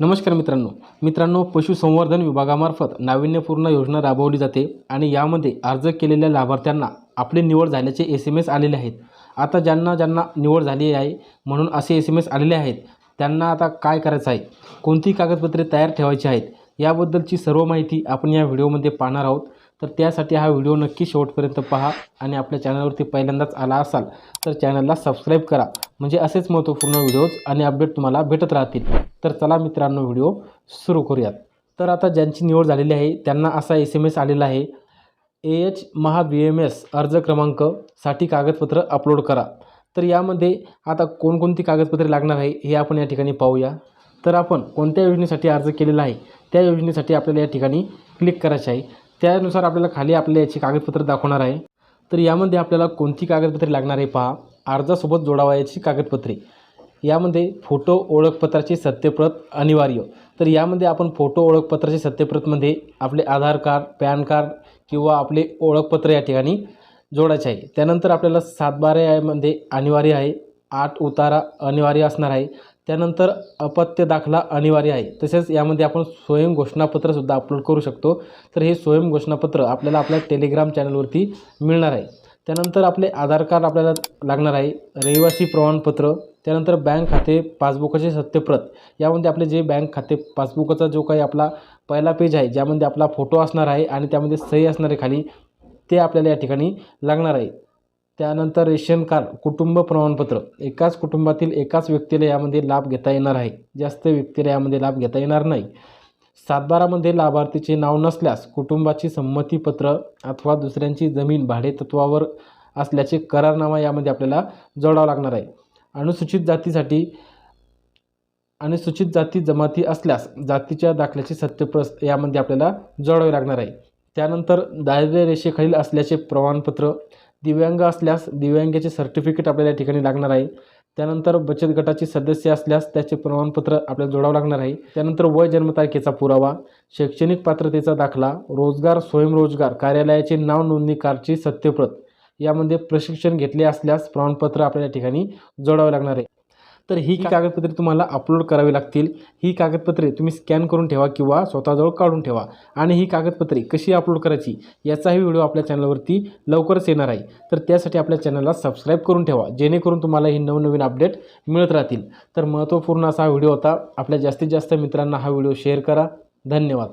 नमस्कार मित्रांनो. मित्रांनो पशुसंवर्धन विभागामार्फत नाविन्यपूर्ण योजना राबवली जाते आणि यामध्ये अर्ज केलेल्या लाभार्थ्यांना आपली निवड झाल्याचे एस एम एस आलेले आहेत. आता ज्यांना ज्यांना निवड झाली आहे म्हणून असे एस एम एस आलेले आहेत त्यांना आता काय करायचं आहे? कोणती कागदपत्रे तयार ठेवायची आहेत? याबद्दलची सर्व माहिती आपण या व्हिडिओमध्ये पाहणार आहोत. तर त्यासाठी हा व्हिडिओ नक्की शेवटपर्यंत पहा आणि आपल्या चॅनलवरती पहिल्यांदाच आला असाल तर चॅनलला सबस्क्राईब करा. म्हणजे असेच महत्त्वपूर्ण व्हिडिओज आणि अपडेट तुम्हाला भेटत राहतील. तर चला मित्रांनो व्हिडिओ सुरू करूयात. तर आता ज्यांची निवड झालेली आहे त्यांना असा एस एम एस आलेला आहे. ए एच महा बी एम एस अर्ज क्रमांकसाठी कागदपत्र अपलोड करा. तर यामध्ये आता कोणकोणती कागदपत्रे लागणार आहे हे आपण या ठिकाणी पाहूया. तर आपण कोणत्या योजनेसाठी अर्ज केलेला आहे त्या योजनेसाठी आपल्याला या ठिकाणी क्लिक करायचे आहे. त्यानुसार आपल्याला खाली आपल्या याची कागदपत्र दाखवणार आहे. तर यामध्ये आपल्याला कोणती कागदपत्रे लागणार आहे पहा. अर्जासोबत जोडावयाची कागदपत्रे. यामध्ये फोटो ओळखपत्राची सत्यप्रत अनिवार्य. तर यामध्ये आपण फोटो ओळखपत्राची सत्यप्रतमध्ये आपले आधार कार्ड पॅन कार्ड किंवा आपले ओळखपत्र या ठिकाणी जोडायचे आहे. त्यानंतर आपल्याला सातबारा यामध्ये अनिवार्य आहे. आठ उतारा अनिवार्य असणार आहे. त्यानंतर अपत्य दाखला अनिवार्य आहे. तसेच यामध्ये आपण स्वयं घोषणापत्रसुद्धा अपलोड करू शकतो. तर हे स्वयं घोषणापत्र आपल्याला आपल्या टेलिग्राम चॅनलवरती मिळणार आहे. त्यानंतर आपले आधार कार्ड आपल्याला लागणार आहे. रहिवासी प्रमाणपत्र त्यानंतर बँक खाते पासबुकाचे सत्यप्रत. यामध्ये आपले जे बँक खाते पासबुकाचा जो काही आपला पहिला पेज आहे ज्यामध्ये आपला फोटो असणार आहे आणि त्यामध्ये सही असणार आहे खाली ते आपल्याला या ठिकाणी लागणार आहे. त्यानंतर रेशन कार्ड कुटुंब प्रमाणपत्र. एकाच कुटुंबातील एकाच व्यक्तीला यामध्ये लाभ घेता येणार आहे. जास्त व्यक्तीला यामध्ये लाभ घेता येणार नाही. सातबारामध्ये लाभार्थीचे नाव नसल्यास कुटुंबाची संमतीपत्र अथवा दुसऱ्यांची जमीन भाडेतत्वावर असल्याचे करारनामा यामध्ये आपल्याला जोडावा लागणार आहे. अनुसूचित जातीसाठी अनुसूचित जाती जमाती असल्यास जातीच्या दाखल्याचे सत्यप्रस यामध्ये आपल्याला जोडावे लागणार आहे. त्यानंतर दारिद्र्य रेषेखालील असल्याचे प्रमाणपत्र दिव्यांग असल्यास दिव्यांगाचे सर्टिफिकेट आपल्याला या ठिकाणी लागणार आहे. त्यानंतर बचत गटाचे सदस्य असल्यास त्याचे प्रमाणपत्र आपल्याला जोडावं लागणार आहे. त्यानंतर वय जन्मतारखेचा पुरावा शैक्षणिक पात्रतेचा दाखला रोजगार स्वयंरोजगार कार्यालयाचे नाव नोंदणी कार्डची सत्यप्रत यामध्ये प्रशिक्षण घेतले असल्यास प्रमाणपत्र आपल्याला ठिकाणी जोडावे लागणार आहे. तर ही कागदपत्रे तुम्हाला अपलोड करावी लागतील. ही कागदपत्रे तुम्ही स्कॅन करून ठेवा किंवा स्वतःजवळ काढून ठेवा. आणि ही कागदपत्रे कशी अपलोड करायची याचाही व्हिडिओ आपल्या चॅनलवरती लवकरच येणार आहे. तर त्यासाठी आपल्या चॅनलला सबस्क्राईब करून ठेवा. जेणेकरून तुम्हाला ही नवनवीन अपडेट मिळत राहतील. तर महत्त्वपूर्ण असा हा व्हिडिओ होता. आपल्या जास्तीत जास्त मित्रांना हा व्हिडिओ शेअर करा. धन्यवाद.